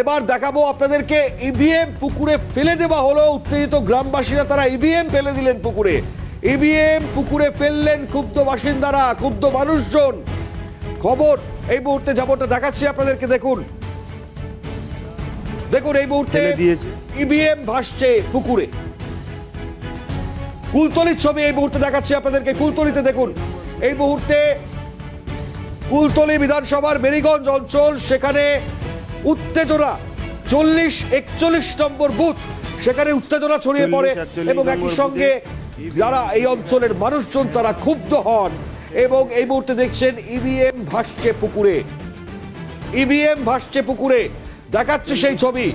এবার দেখাবো আপনাদেরকে ইভিএম পুকুরে ফেলে দেওয়া হলো। উত্তেজিত গ্রামবাসীরা তারা ইভিএম ফেলে দিলেন পুকুরে। ইভিএম পুকুরে ফেললেন ক্ষুব্ধ বাসিন্দারা ক্ষুব্ধ মানুষজন। খবর এই মুহূর্তে যাবোটা দেখাচ্ছি আপনাদেরকে দেখুন। দেখুন এই মুহূর্তে ইভিএম ভাসছে পুকুরে। কুলতলির ছবি এই মুহূর্তে দেখাচ্ছি আপনাদেরকে কুলতলিতে দেখুন। এই মুহূর্তে কুলতলি বিধানসভার মেরিগঞ্জ অঞ্চল সেখানে উত্তেজনা। চল্লিশ একচল্লিশ নম্বর বুথ। সেখানে উত্তেজনা ছড়িয়ে পড়ে এবং একই সঙ্গে যারা এই অঞ্চলের মানুষজন তারা ক্ষুব্ধ হন এবং এই মুহূর্তে দেখছেন ইভিএম ভাসছে পুকুরে। ইভিএম ভাসছে পুকুরে। দেখাচ্ছে সেই ছবি।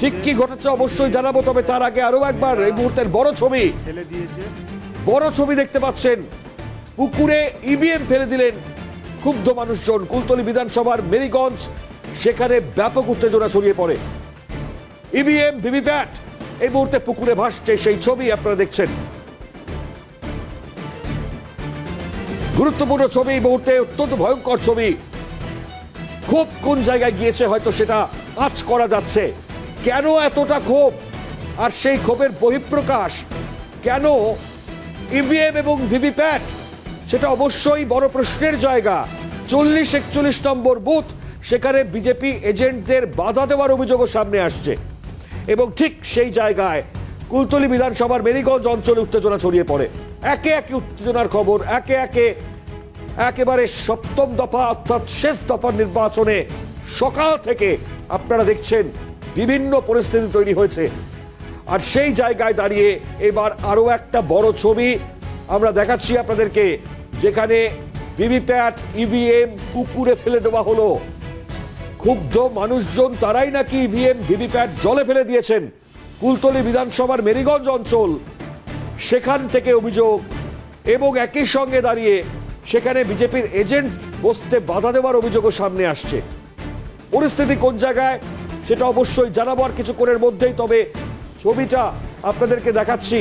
ঠিক কি ঘটেছে অবশ্যই জানাব তবে তার আগে আরও একবার এই মুহূর্তের বড় ছবি। বড় ছবি দেখতে পাচ্ছেন। পুকুরে ইভিএম ফেলে দিলেন। ক্ষুব্ধ মানুষজন। কুলতলি বিধানসভার মেরিগঞ্জ সেখানে ব্যাপক উত্তেজনা ছড়িয়ে পড়ে। ইভিএম ভিভিপ্যাট এই মুহূর্তে পুকুরে ভাসছে সেই ছবি আপনারা দেখছেন। গুরুত্বপূর্ণ ছবি এই মুহূর্তে, অত্যন্ত ভয়ঙ্কর ছবি। ক্ষোভ কোন জায়গায় গিয়েছে হয়তো সেটা আঁচ করা যাচ্ছে। কেন এতটা ক্ষোভ? আর সেই ক্ষোভের বহিঃপ্রকাশ কেন? ইভিএম এবং ভিভিপ্যাট সেটা অবশ্যই বড় প্রশ্নের জায়গা। চল্লিশ একচল্লিশ নম্বর বুথ সেখানে বিজেপি এজেন্টদের বাধা দেওয়ার অভিযোগও সামনে আসছে। এবং ঠিক সেই জায়গায় কুলতলি বিধানসভার মেরিগঞ্জ অঞ্চলে উত্তেজনা ছড়িয়ে পড়ে। একে একে উত্তেজনার খবর, একে একে একেবারে সপ্তম দফা অর্থাৎ শেষ দফার নির্বাচনে সকাল থেকে আপনারা দেখছেন বিভিন্ন পরিস্থিতি তৈরি হয়েছে। আর সেই জায়গায় দাঁড়িয়ে এবার আরও একটা বড় ছবি আমরা দেখাচ্ছি আপনাদেরকে, যেখানে ভিভিপ্যাট, ইভিএম পুকুরে ফেলে দেওয়া হলো। ক্ষুব্ধ মানুষজন তারাই নাকি ইভিএম ভিভিপ্যাট জলে ফেলে দিয়েছেন। কুলতলি বিধানসভার মেরিগঞ্জ অঞ্চল। সেখান থেকে অভিযোগ এবং একই সঙ্গে দাঁড়িয়ে সেখানে বিজেপির এজেন্ট বসতে বাধা দেওয়ার অভিযোগও সামনে আসছে। পরিস্থিতি কোন জায়গায়, সেটা অবশ্যই জানাব আর কিছুক্ষণের মধ্যেই। তবে ছবিটা আপনাদেরকে দেখাচ্ছি।